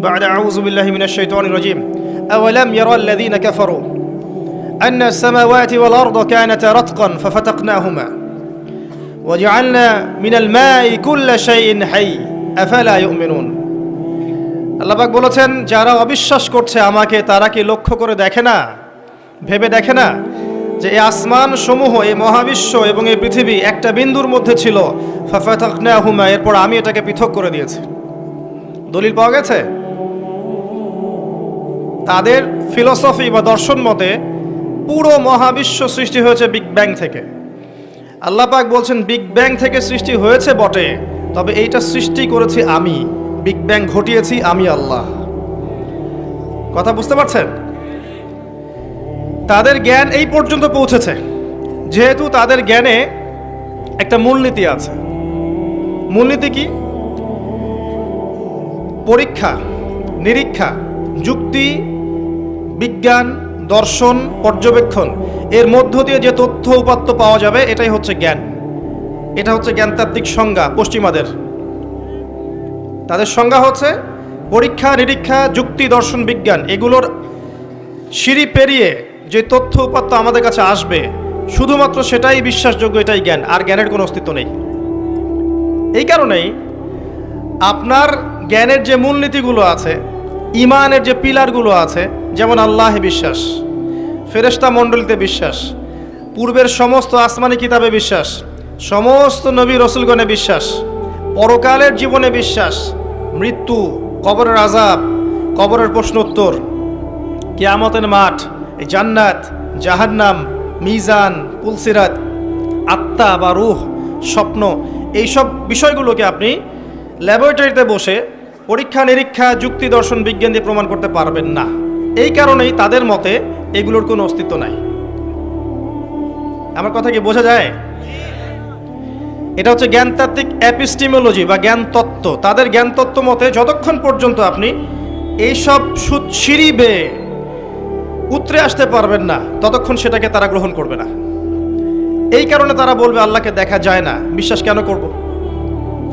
بعد أعوذ بالله من الشيطان الرجيم أولم يرى الذين كفروا أن السماوات والأرض كانتا رتقا ففتقناهما وجعلنا من الماء كل شيء حي أفلا يؤمنون আল্লাহবাক বলেছেন যারা অবিশ্বাস করছে আমাকে তারা কি লক্ষ্য করে দেখে না ভেবে দেখে না যে এই আসমান সমূহ এই মহাবিশ্ব এবং এই পৃথিবী একটা বিন্দুর মধ্যে ছিল ফাফাতাকনাহুমা এরপর আমি এটাকে পৃথক করে দিয়েছি দলিল পাওয়া গেছে তাদের ফিলসফি বা দর্শন মতে পুরো মহাবিশ্ব সৃষ্টি হয়েছে বিগ ব্যাং থেকে। আল্লাহ পাক বলছেন বিগ ব্যাং থেকে সৃষ্টি হয়েছে বটে, তবে এইটা সৃষ্টি করেছি আমি। বিগ ব্যাং ঘটিয়েছি আমি আল্লাহ। কথা বুঝতে পারছেন? তাদের জ্ঞান এই পর্যন্ত পৌঁছেছে, যেহেতু তাদের জ্ঞানে একটা মূলনীতি আছে। মূলনীতি কি? পরীক্ষা, নিরীক্ষা, যুক্তি বিজ্ঞান, দর্শন, পর্যবেক্ষণ, এর মধ্য দিয়ে যে তথ্য উপাত্ত পাওয়া যাবে, এটাই হচ্ছে জ্ঞান। এটা হচ্ছে জ্ঞানতাত্ত্বিক সংজ্ঞা পশ্চিমাদের। তাদের সংজ্ঞা হচ্ছে পরীক্ষা, নিরীক্ষা, যুক্তি, দর্শন, বিজ্ঞান, এগুলোর সিঁড়ি পেরিয়ে যে তথ্য উপাত্ত আমাদের কাছে আসবে, শুধুমাত্র সেটাই বিশ্বাসযোগ্য, এটাই জ্ঞান, আর জ্ঞানের কোনো অস্তিত্ব নেই। এই কারণেই আপনার জ্ঞানের যে মূলনীতিগুলো আছে ইমানের যে পিলারগুলো আছে, যেমন আল্লাহে বিশ্বাস, ফেরেশতা মণ্ডলীতে বিশ্বাস, পূর্বের সমস্ত আসমানি কিতাবে বিশ্বাস, সমস্ত নবী রসুলগণে বিশ্বাস, পরকালের জীবনে বিশ্বাস, মৃত্যু, কবরের আজাব কবরের প্রশ্নোত্তর কেয়ামতের মাঠ, এই জান্নাত, জাহান্নাম, মিজান, পুলসিরাত, আত্মা বা রুহ, স্বপ্ন, এইসব বিষয়গুলোকে আপনি ল্যাবরেটরিতে বসে পরীক্ষা, নিরীক্ষা, যুক্তি, দর্শন, বিজ্ঞান দিয়ে প্রমাণ করতে পারবেন না। এই কারণেই তাদের মতে এগুলোর কোনো অস্তিত্ব নাই। আমার কথা কি বোঝা যায়? এটা হচ্ছে জ্ঞানতাত্ত্বিক অ্যাপিস্টিমোলজি বা জ্ঞান তত্ত্ব তাদের জ্ঞান তত্ত্ব মতে যতক্ষণ পর্যন্ত আপনি এইসব সিঁড়ি বেয়ে উতরে আসতে পারবেন না, ততক্ষণ সেটাকে তারা গ্রহণ করবে না। এই কারণে তারা বলবে, আল্লাহকে দেখা যায় না। বিশ্বাস কেন করব?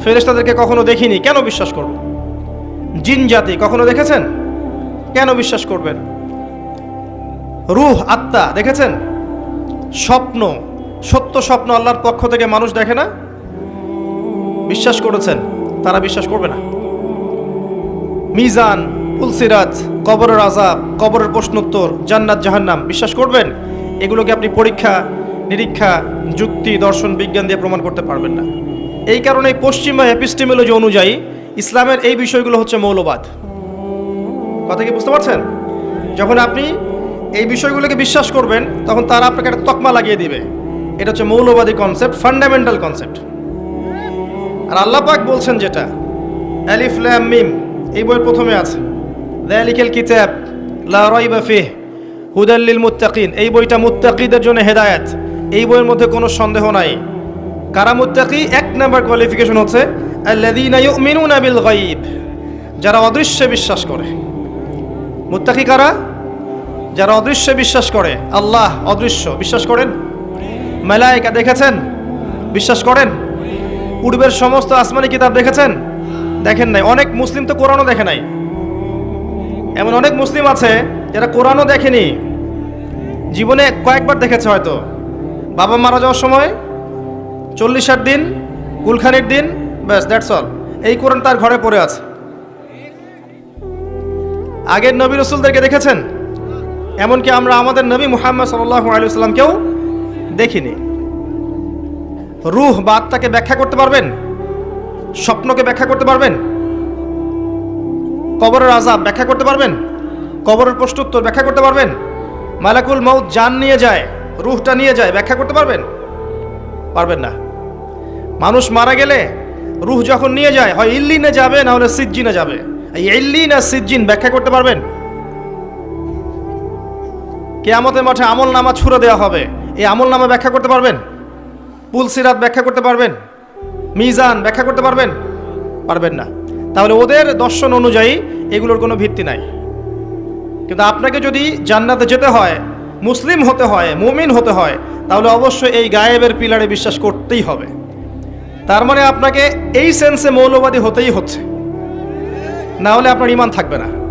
ফেরেশতাদেরকে কখনো দেখিনি। কেন বিশ্বাস করব? জিন জাতি, কখনো দেখেছেন? কেন বিশ্বাস করবেন? রুহ, আত্মা, দেখেছেন? স্বপ্ন, সত্য স্বপ্ন আল্লাহর পক্ষ থেকে মানুষ দেখে না? বিশ্বাস করেছেন, তারা বিশ্বাস করবে না। মিজান পুলসিরাত কবরের আজাব কবরের প্রশ্নোত্তর, জান্নাত, জাহান্নাম, বিশ্বাস করবেন? এগুলোকে আপনি পরীক্ষা, নিরীক্ষা, যুক্তি, দর্শন, বিজ্ঞান দিয়ে প্রমাণ করতে পারবেন না। এই কারণে পশ্চিমা এপিস্টিমোলজি অনুযায়ী ইসলামের এই বিষয়গুলো হচ্ছে মৌলবাদ। কথা কি বুঝতে পারছেন? যখন আপনি এই বিষয়গুলোকে বিশ্বাস করবেন, তখন তারা আপনাকে একটা তকমা লাগিয়ে দিবে। এটা হচ্ছে মৌলবাদী কনসেপ্ট ফান্ডামেন্টাল কনসেপ্ট আর আল্লাহ পাক বলছেন যেটা অ্যালিফ ল্যাম মিম এই বইয়ের প্রথমে আছে। দ্যালিকেল কিতাব, লা রাইবা ফিহ হুদাল্লিল মুত্তাকিন এই বইটা মুত্তাকিদের জন্য হেদায়েত। এই বইয়ের মধ্যে কোনো সন্দেহ নাই। কারা মুত্তাকি? এক নাম্বার কোয়ালিফিকেশন হচ্ছে বিল যারা অদৃশ্যে বিশ্বাস করে। মুত্তাকি কারা? যারা অদৃশ্যে বিশ্বাস করে। আল্লাহ অদৃশ্য, বিশ্বাস করেন? মেলায়িকা দেখেছেন? বিশ্বাস করেন? পূর্বের সমস্ত আসমানি কিতাব দেখেছেন? দেখেন নাই। অনেক মুসলিম তো কোরআনও দেখে নাই। এমন অনেক মুসলিম আছে যারা কোরআনও দেখেনি। জীবনে কয়েকবার দেখেছে হয়তো। বাবা মারা যাওয়ার সময়, চল্লিশ দিন, কুলখানির দিন ব্যাস দ্যাটস অল এই কোরআন তার ঘরে পড়ে আছে। আগের নবী রসুলদেরকে দেখেছেন? এমনকি আমরা আমাদের নবী মুহাম্মদ সাল্লাহ আলুসাল্লামকেও দেখিনি। রুহ বা আত্মাকে ব্যাখ্যা করতে পারবেন? স্বপ্নকে ব্যাখ্যা করতে পারবেন? কবরের আজাব ব্যাখ্যা করতে পারবেন? কবরের প্রশ্নোত্তর ব্যাখ্যা করতে পারবেন? মালাকুল মৌত জান নিয়ে যায়, রুহটা নিয়ে যায়, ব্যাখ্যা করতে পারবেন? পারবেন না। মানুষ মারা গেলে রুহ যখন নিয়ে যায়, হয় ইল্লিনে যাবে, না হলে সিজ্জিনে যাবে? এই ইল্লিন আর সিজ্জিন ব্যাখ্যা করতে পারবেন? কেয়ামতের মাঠে আমল নামা ছুড়ে দেওয়া হবে। এই আমল নামা ব্যাখ্যা করতে পারবেন? পুলসিরাত ব্যাখ্যা করতে পারবেন? মিজান ব্যাখ্যা করতে পারবেন? পারবেন না। তাহলে ওদের দর্শন অনুযায়ী এগুলোর কোনো ভিত্তি নাই। কিন্তু আপনাকে যদি জান্নাতে যেতে হয়, মুসলিম হতে হয়, মুমিন হতে হয়, তাহলে অবশ্যই এই গায়েবের পিলারে বিশ্বাস করতেই হবে। তার মানে আপনাকে এই সেন্সে মৌলবাদী হতেই হচ্ছে। না হলে আপনার ইমান থাকবে না।